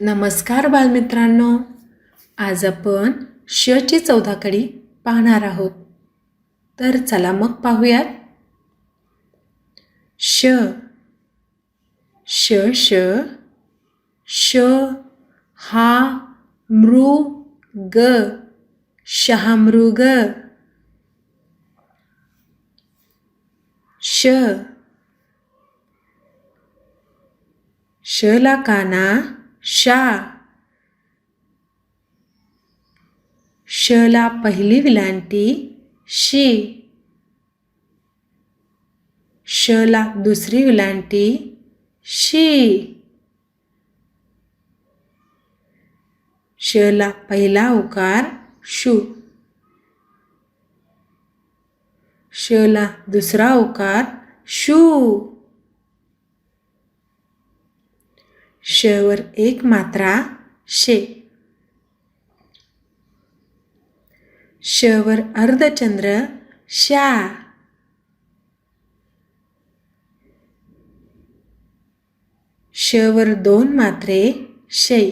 नमस्कार बालमित्रांनो. आज आपण शची चौदा कडी पाहणार आहोत. तर चला मग पाहूयात. श. श श. श. हा मृ ग शहामृग श. शला काना. शा. शला पहिली विलांटी शी. शला दुसरी विलांटी शी. शला पहिला उकार शू. शला दुसरा उकार शू. शवर एक मात्रा शे. शवर अर्धचंद्र शा. शवर दोन मात्रे शै.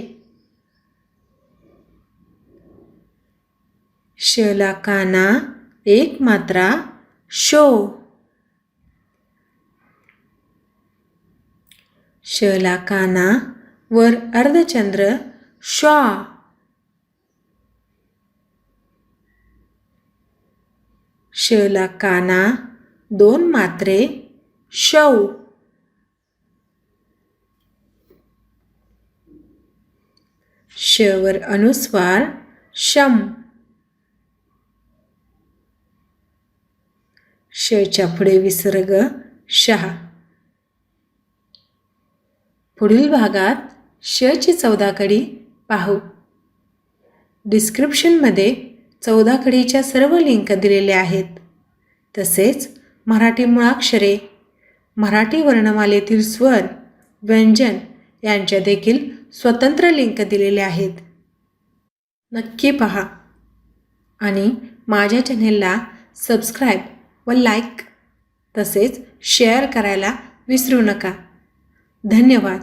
शला काना एक मात्रा शो. शला काना वर अर्धचंद्र श्वा शला काना दोन मात्रे शौ. शवर अनुस्वार शम. शच्या पुढे विसर्ग शहा. पुढील भागात शची चौदा कडी पाहू. डिस्क्रिप्शनमध्ये चौदा कडीच्या सर्व लिंक दिलेल्या आहेत. तसेच मराठी मुळाक्षरे मराठी वर्णमालेतील स्वर व्यंजन यांच्या देखील स्वतंत्र लिंक दिलेल्या आहेत. नक्की पहा. आणि माझ्या चॅनेलला सबस्क्राईब व लाईक तसेच शेअर करायला विसरू नका. धन्यवाद.